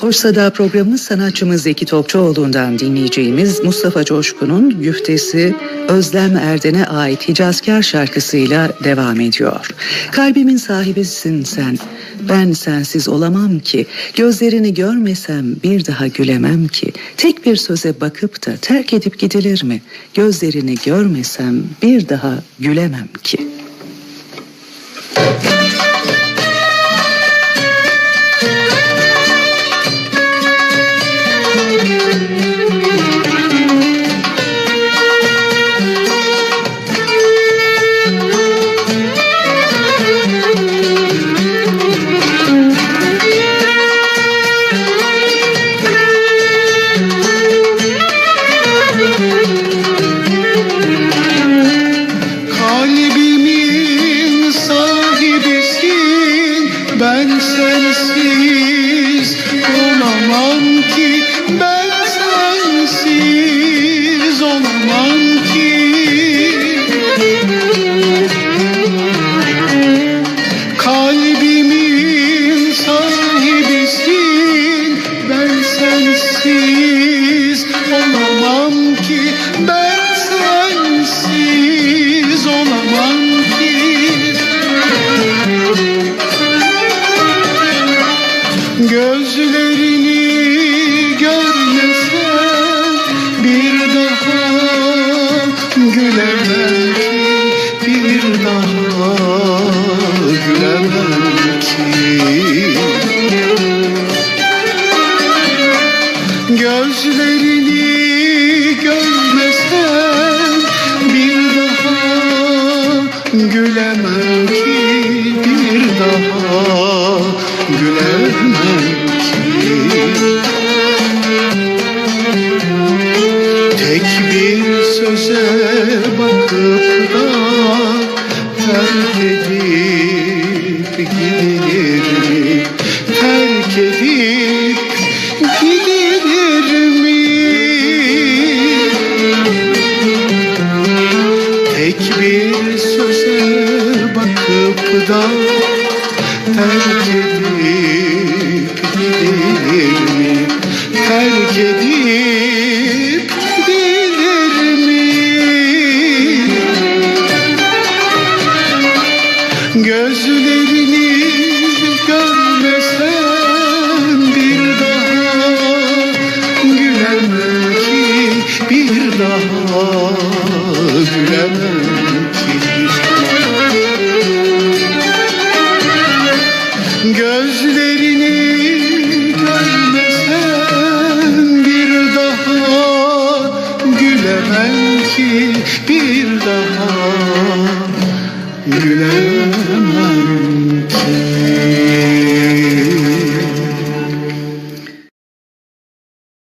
Hoş Sada programımız sanatçımız Zeki Topçuoğlu'ndan dinleyeceğimiz Mustafa Coşkun'un güftesi Özlem Erden'e ait Hicazkar şarkısıyla devam ediyor. Kalbimin sahibisin sen, ben sensiz olamam ki, gözlerini görmesem bir daha gülemem ki, tek bir söze bakıp da terk edip gidilir mi? Gözlerini görmesem bir daha gülemem ki. Kalbimin sahibisin ben sensiz olamam ki ben sensiz olamam ki Gözlerini görmesem bir daha gülemem ki bir daha gülemem ki Tek bir söze bakıp da terk edip gidilir mi? Terk edip gidilir Tek bir söze bakıp da terk edip gidilir mi? Terk edip gidilir mi? Gözlerini görmesem belki bir daha gülemem ki.